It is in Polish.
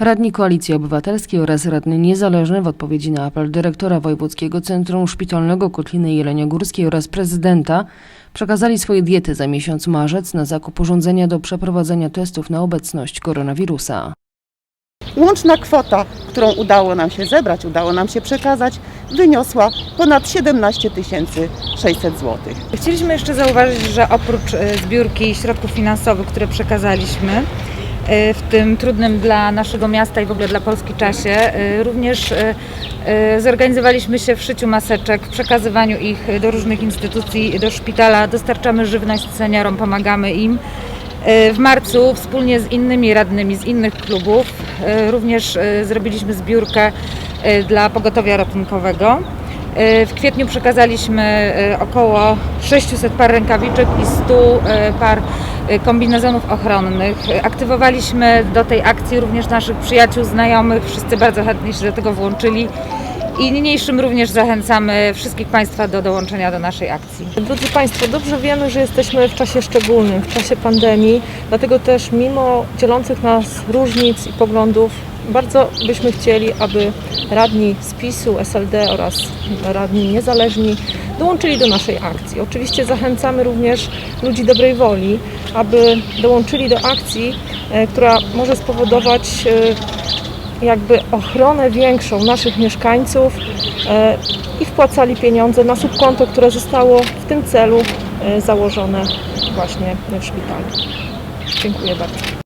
Radni Koalicji Obywatelskiej oraz radny niezależny w odpowiedzi na apel dyrektora Wojewódzkiego Centrum Szpitalnego Kotliny Jeleniogórskiej oraz prezydenta przekazali swoje diety za miesiąc marzec na zakup urządzenia do przeprowadzenia testów na obecność koronawirusa. Łączna kwota, którą udało nam się zebrać, udało nam się przekazać, wyniosła ponad 17 600 zł. Chcieliśmy jeszcze zauważyć, że oprócz e, zbiórki środków finansowych, które przekazaliśmy w tym trudnym dla naszego miasta i w ogóle dla Polski czasie, e, również e, zorganizowaliśmy się w szyciu maseczek, w przekazywaniu ich do różnych instytucji, do szpitala, dostarczamy żywność seniorom, pomagamy im. W marcu wspólnie z innymi radnymi z innych klubów również zrobiliśmy zbiórkę dla pogotowia ratunkowego. E, W kwietniu przekazaliśmy e, około 600 par rękawiczek i 100 e, par kombinezonów ochronnych. Aktywowaliśmy do tej akcji również naszych przyjaciół, znajomych, wszyscy bardzo chętnie się do tego włączyli. I niniejszym również zachęcamy wszystkich Państwa do dołączenia do naszej akcji. Drodzy Państwo, dobrze wiemy, że jesteśmy w czasie szczególnym, w czasie pandemii, dlatego też mimo dzielących nas różnic i poglądów, bardzo byśmy chcieli, aby radni z PiSu, SLD oraz radni niezależni dołączyli do naszej akcji. Oczywiście zachęcamy również ludzi dobrej woli, aby dołączyli do akcji, e, która może spowodować e, jakby ochronę większą naszych mieszkańców e, i wpłacali pieniądze na subkonto, które zostało w tym celu założone właśnie w szpitalu. Dziękuję bardzo.